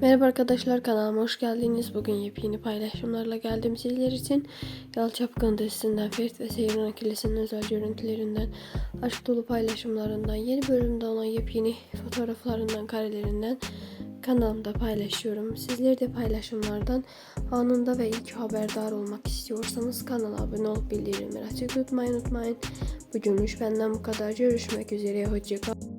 Merhaba arkadaşlar kanalıma hoş geldiniz. Bugün yepyeni paylaşımlarla geldim sizler için. Yal Çapkın dizisinden Ferit ve Seyran Akilesi'nin özel görüntülerinden, aşk dolu paylaşımlarından, yeni bölümde olan yepyeni fotoğraflarından, karelerinden kanalımda paylaşıyorum. Sizler de paylaşımlardan anında ve ilk haberdar olmak istiyorsanız kanala abone olup bildirimleri açık tutmayı unutmayın. Bugünlük benden bu kadar. Görüşmek üzere. Hoşçakalın.